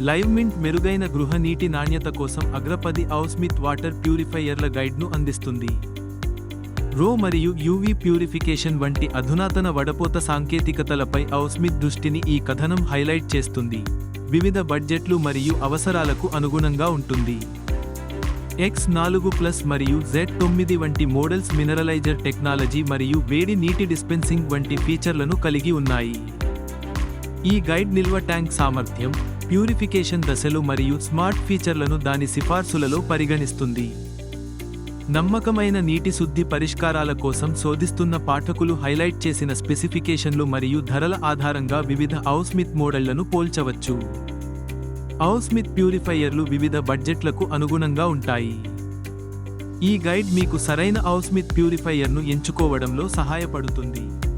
Live mint మెరుగైన గృహ నీటి నాణ్యత కోసం అగ్రపది ఔస్మిత్ వాటర్ ప్యూరిఫైయర్ల గైడ్ను అందిస్తుంది. రో మరియు యూవీ ప్యూరిఫికేషన్ వంటి అధునాతన వడపోత సాంకేతికతలపై ఔస్మిత్ దృష్టిని ఈ కథనం హైలైట్ చేస్తుంది. వివిధ బడ్జెట్లు మరియు అవసరాలకు అనుగుణంగా ఉంటుంది. ఎక్స్ నాలుగు ప్లస్ మరియు జెడ్ తొమ్మిది వంటి మోడల్స్ మినరలైజర్ టెక్నాలజీ మరియు వేడి నీటి డిస్పెన్సింగ్ వంటి ఫీచర్లను కలిగి ఉన్నాయి. ఈ గైడ్ నిల్వ ట్యాంక్ సామర్థ్యం ప్యూరిఫికేషన్ దశలు మరియు స్మార్ట్ ఫీచర్లను దాని సిఫార్సులలో పరిగణిస్తుంది. నమ్మకమైన నీటి శుద్ధి పరిష్కారాల కోసం శోధిస్తున్న పాఠకులు హైలైట్ చేసిన స్పెసిఫికేషన్లు మరియు ధరల ఆధారంగా వివిధ ఔస్మిత్ మోడళ్ళను పోల్చవచ్చు. ఔస్మిత్ ప్యూరిఫైయర్లు వివిధ బడ్జెట్లకు అనుగుణంగా ఉంటాయి. ఈ గైడ్ మీకు సరైన ఔస్మిత్ ప్యూరిఫైయర్ను ఎంచుకోవడంలో సహాయపడుతుంది.